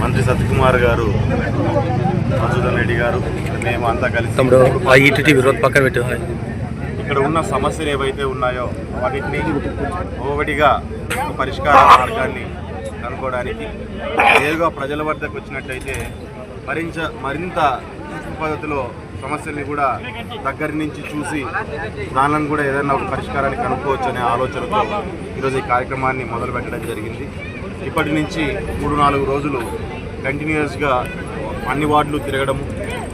మంత్రి సత్యకుమార్ గారు మధుసూదన్ రెడ్డి గారు మేము అంతా కలిసి పక్కన పెట్టు. ఇక్కడ ఉన్న సమస్యలు ఏవైతే ఉన్నాయో వాటిని ఒకటిగా ఒక పరిష్కార మార్గాన్ని కనుక్కోవడానికి నేరుగా ప్రజల వద్దకు వచ్చినట్టయితే మరింత మరింత పద్ధతిలో సమస్యల్ని కూడా దగ్గర నుంచి చూసి దానిని కూడా ఏదైనా ఒక పరిష్కారాన్ని కనుక్కోవచ్చు అనే ఆలోచనతో ఈరోజు ఈ కార్యక్రమాన్ని మొదలు పెట్టడం జరిగింది. ఇప్పటి నుంచి మూడు నాలుగు రోజులు కంటిన్యూస్గా అన్ని వార్డులు తిరగడం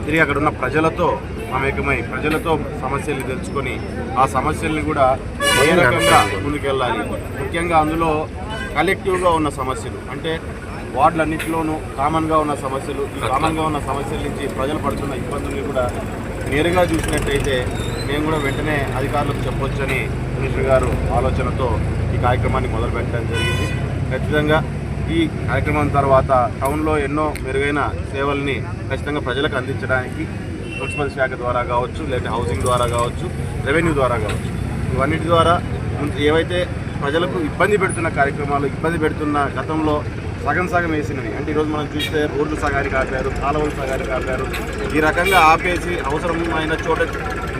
తిరిగి అక్కడ ఉన్న ప్రజలతో మమేకమై ప్రజలతో సమస్యల్ని తెలుసుకొని ఆ సమస్యల్ని కూడా ఏ రకంగా ముందుకెళ్ళాలి? ముఖ్యంగా అందులో కలెక్టివ్గా ఉన్న సమస్యలు అంటే వార్డులన్నింటిలోనూ కామన్గా ఉన్న సమస్యలు ఈ కామన్గా ఉన్న సమస్యల నుంచి ప్రజలు పడుతున్న ఇబ్బందుల్ని కూడా నేరుగా చూసినట్టయితే మేము కూడా వెంటనే అధికారులకు చెప్పొచ్చని మినిస్టర్ గారు ఆలోచనతో ఈ కార్యక్రమాన్ని మొదలుపెట్టడం జరిగింది. ఖచ్చితంగా ఈ కార్యక్రమం తర్వాత టౌన్లో ఎన్నో మెరుగైన సేవల్ని ఖచ్చితంగా ప్రజలకు అందించడానికి మున్సిపల్ శాఖ ద్వారా కావచ్చు లేకపోతే హౌసింగ్ ద్వారా కావచ్చు రెవెన్యూ ద్వారా కావచ్చు. ఇవన్నిటి ద్వారా ఏవైతే ప్రజలకు ఇబ్బంది పెడుతున్న కార్యక్రమాలు ఇబ్బంది పెడుతున్న గతంలో సగం సగం వేసినవి. అంటే ఈరోజు మనం చూస్తే రోడ్లు సగానికి ఆపారు కాలువలు సగానికి ఆపారు. ఈ రకంగా ఆపేసి అవసరమైన చోట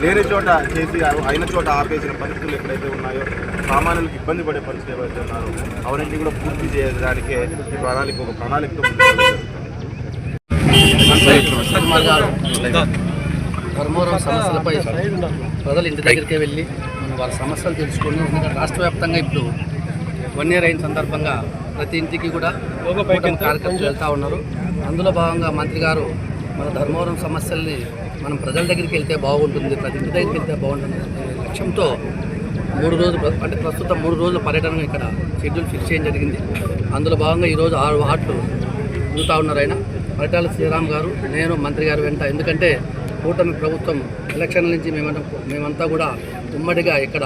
లేని చోట చేసి అయిన చోట ఆపేసిన పరిస్థితులు ఎక్కడైతే ఉన్నాయో సామాన్యులకు ఇబ్బంది పడే పరిస్థితులు ఏవైతే ఉన్నారో అవన్నింటినీ కూడా పూర్తి చేయడానికే ఈ ప్రణాళిక ఒక ప్రణాళికతో ధర్మవరం సమస్యలపై ప్రజలు ఇంటి దగ్గరికి వెళ్ళి మనం వారి సమస్యలు తెలుసుకొని రాష్ట్ర వ్యాప్తంగా ఇప్పుడు వన్ ఇయర్ అయిన సందర్భంగా ప్రతి ఇంటికి కూడా కార్యక్రమం వెళ్తూ ఉన్నారు. అందులో భాగంగా మంత్రి గారు మన ధర్మవరం సమస్యల్ని మనం ప్రజల దగ్గరికి వెళ్తే బాగుంటుంది ప్రతి ఇంటి దగ్గరికి వెళ్తే బాగుంటుంది లక్ష్యంతో మూడు రోజులు అంటే ప్రస్తుతం మూడు రోజుల పర్యటన ఇక్కడ షెడ్యూల్ ఫిక్స్ చేయడం జరిగింది. అందులో భాగంగా ఈరోజు ఆరు వార్డులు తిరుగుతూ ఉన్నారు ఆయన. పరిటాల శ్రీరామ్ గారు నేను మంత్రి గారు వెంట. ఎందుకంటే కూటమి ప్రభుత్వం ఎలక్షన్ల నుంచి మేమంతా మేమంతా కూడా ఉమ్మడిగా ఇక్కడ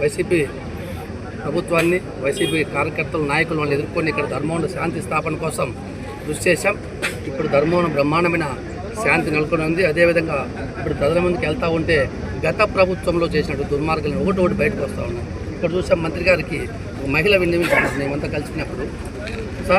వైసీపీ ప్రభుత్వాన్ని వైసీపీ కార్యకర్తలు నాయకులు వాళ్ళు ఎదుర్కొని ఇక్కడ ధర్మవరం శాంతి స్థాపన కోసం కృషి చేశాం. ఇప్పుడు ధర్మవరం బ్రహ్మాండమైన శాంతి నెలకొని ఉంది అదేవిధంగా ఇప్పుడు ప్రజల ముందుకు వెళ్తూ ఉంటే గత ప్రభుత్వంలో చేసినట్టు దుర్మార్గాలను ఒకటి ఒకటి బయటకు వస్తూ ఉన్నాయి. ఇక్కడ చూసాం మంత్రి గారికి మహిళ విన్నవించారు మేమంతా కలిసినప్పుడు. సార్